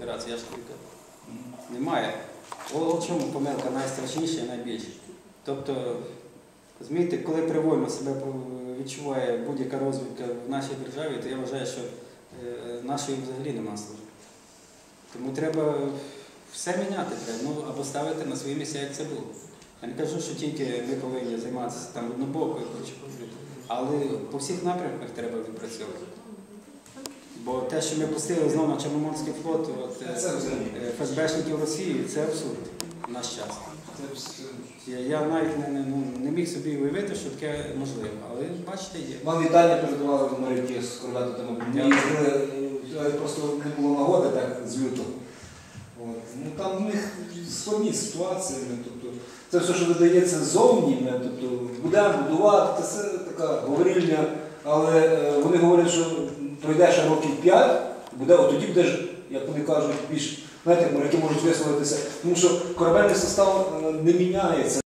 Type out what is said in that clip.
спецоперації, я ж. Немає. В чому помилка найстрашніша і найбільша. Тобто, розумієте, коли привольно себе відчуває будь-яка розвідка в нашій державі, то я вважаю, що е, нашої взагалі нема служби. Тому треба все міняти ну, або ставити на свої місця, як це було. Я не кажу, що тільки ми повинні займатися там однобоко, але по всіх напрямках треба відпрацьовувати. Бо те, що ми пустили знову на Чорноморський флот, от, е, е, ФСБшників Росії, це абсурд. Це все. Я, я навіть не, не, ну, не міг собі уявити, що таке можливо. Але бачите, є. Вам вітання передавали в моряки з. Ми їздили, е, просто не було нагоди так з лютого. Ну, там в них складні ситуації. ну, Тобто, це все, що видається ззовні, ну, тобто, будемо будувати, це така говорильня. Але вони говорять, що пройде ще років 5, буде, от тоді будеш, як вони кажуть, більш знаєте, моряки можуть висловитися, тому що корабельний состав е, не міняється.